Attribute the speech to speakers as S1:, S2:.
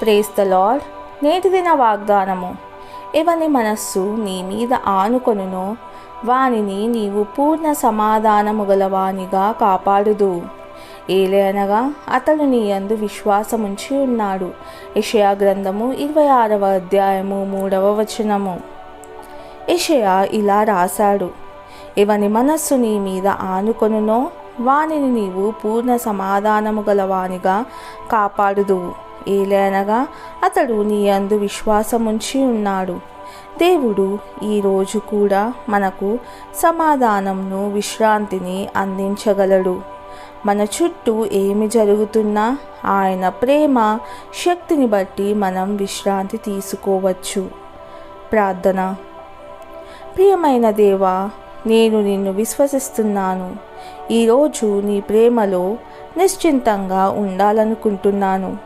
S1: Praise the lord నేటి దిన వాగ్దానము. ఎవని మనస్సు నీ మీద ఆనుకొనునో వానిని నీవు పూర్ణ సమాధానము గలవానిగా కాపాడుదు. ఏలయనగా అతడు నీ అందు విశ్వాసముంచి ఉన్నాడు. యెషయా గ్రంథము ఇరవై ఆరవ అధ్యాయము మూడవ వచనము. యెషయా ఇలా రాశాడు. ఎవని మనస్సు నీ మీద ఆనుకొనునో వానిని నీవు పూర్ణ సమాధానము గలవానిగా కాపాడుదువు. ఏలనగా అతడు నీ అందు విశ్వాసముంచి ఉన్నాడు. దేవుడు ఈరోజు కూడా మనకు సమాధానంను విశ్రాంతిని అందించగలడు. మన చుట్టూ ఏమి జరుగుతున్నా ఆయన ప్రేమ శక్తిని బట్టి మనం విశ్రాంతి తీసుకోవచ్చు. ప్రార్థన. ప్రియమైన దేవా నేను నిన్ను విశ్వసిస్తున్నాను. ఈరోజు నీ ప్రేమలో నిశ్చింతంగా ఉండాలనుకుంటున్నాను.